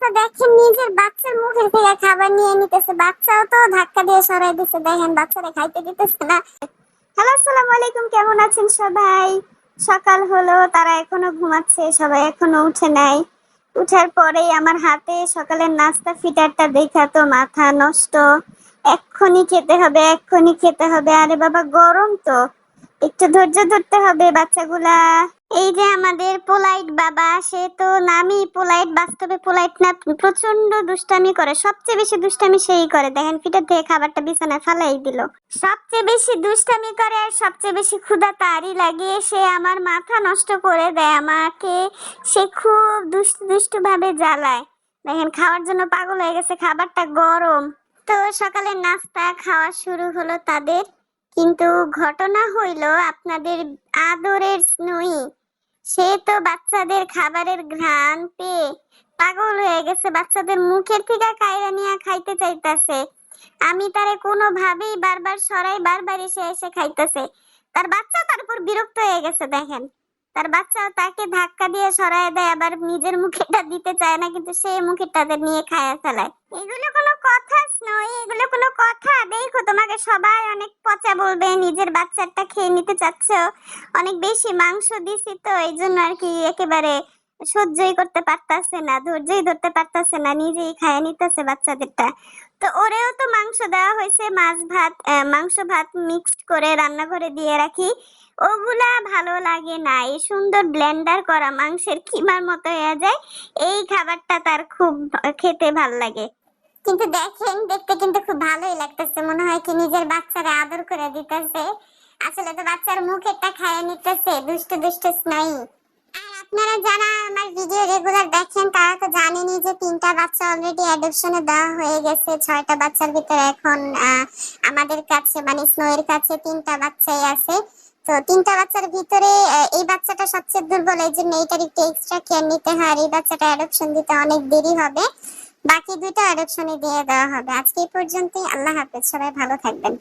অবস্থা দেখেন নিজের বাচ্চার মুখের থেকে খাবার নিয়ে নিতেছে। বাচ্চাও তো ধাক্কা দিয়ে সরাই দিচ্ছে দেখেন বাচ্চারা খাইতে দিতেছে না। হ্যালো, আসসালামু আলাইকুম। কেমন আছেন সবাই? সকাল হলো, তারা এখনও ঘুমাচ্ছে, সবাই এখনও উঠে নাই। উঠার পরেই আমার হাতে সকালের নাস্তা ফিটারটা দেখা তো মাথা নষ্ট। এক্ষুনি খেতে হবে, এক্ষুনি খেতে হবে। আরে বাবা, গরম তো। একটু ধৈর্য ধরতে হবে বাচ্চাগুলা। এই যে আমাদের পোলাইট বাবা, সে তো নামই পোলাইট, বাস্তবে পোলাইট না প্রচণ্ড দুষ্টামি করে। সবচেয়ে বেশি দুষ্টামি সেই করে। দেখেন ফিটার থেকে খাবারটা বিছানায় ফালাই দিল। সবচেয়ে বেশি দুষ্টামি করে আর সবচেয়ে বেশি ক্ষুধা তারই লাগিয়ে সে আমার মাথা নষ্ট করে দেয়, আমাকে সে খুব দুষ্টু দুষ্টু ভাবে জ্বালায়। দেখেন, খাওয়ার জন্য পাগল হয়ে গেছে, খাবারটা গরম। তো সকালে নাস্তা খাওয়া শুরু হলো তাদের। কিন্তু ঘটনা হইল আপনাদের আদরের স্নুই সে তো বাচ্চাদের খাবারের ঘ্রাণ পেয়ে পাগল হয়ে গেছে, বাচ্চাদের মুখের থেকে কায়রা নিয়ে খাইতে চাইতাছে। আমি তারে কোনোভাবেই বারবার সরাই, বারবার এসে এসে খাইতেছে। তার বাচ্চা তার উপর বিরক্ত হয়ে গেছে, দেখেন। তার বাচ্চা তাকে ধাক্কা দিয়ে সরায় দেয়, আবার নিজের মুখেটা দিতে চায় না, কিন্তু সে মুখেরটাতে নিয়ে খায়া ফেলায়। এগুলো কোনো কথা নয় এগুলো কোনো কথা। তোমাকে সবাই অনেক পচা বলবে, নিজের বাচ্চাটা খেয়ে নিতে চাচ্ছ। অনেক বেশি মাংস দিছি তো, এই জন্য আর কি একেবারে সহ্যই করতে পারতাছে না, ধৈর্যই ধরতে পারতাছে না, নিজেই খায় নিতেছে বাচ্চাদেরটা। তো ওরেও তো মাংস দেওয়া হয়েছে, মাছ ভাত মাংস ভাত মিক্সড করে রান্নাঘরে দিয়ে রাখি। ওগুলা ভালো লাগে না, এই সুন্দর ব্লেন্ডার করা মাংসের কিমার মতো হয়ে যায়। এই খাবারটা তার খুব খেতে ভালো লাগে। কিন্তু দেখেন, দেখতে কিন্তু খুব ভালোই লাগতেছে। মনে হয় কি নিজের বাচ্চারা আদর করে দিতেছে। আসলে তো বাচ্চার মুখেরটা খাইয়ে নিতেছে, দুষ্ট দুষ্ট স্নায়ু। আর আপনারা যারা আমার ভিডিও রেগুলার দেখেন, তারা তো জানেনই যে তিনটা বাচ্চা অলরেডি অ্যাডপশনে দেওয়া হয়ে গেছে। ছয়টা বাচ্চার ভিতরে এখন আমাদের কাছে মানে স্নোয়ের কাছে তিনটা বাচ্চাই আছে। তো তিনটা বাচ্চার ভিতরে এই বাচ্চাটা সবচেয়ে দুর্বল। এই জন্য এইটার একটু এক্সট্রা কেয়ার নিতে হয়। আর এই বাচ্চাটা অ্যাডপশন দিতে অনেক দেরি হবে। বাকি দুটো অ্যাডপশনে দিয়ে দেওয়া হবে। আজকে এই পর্যন্তই। আল্লাহ হাফেজ। সবাই ভালো থাকবেন।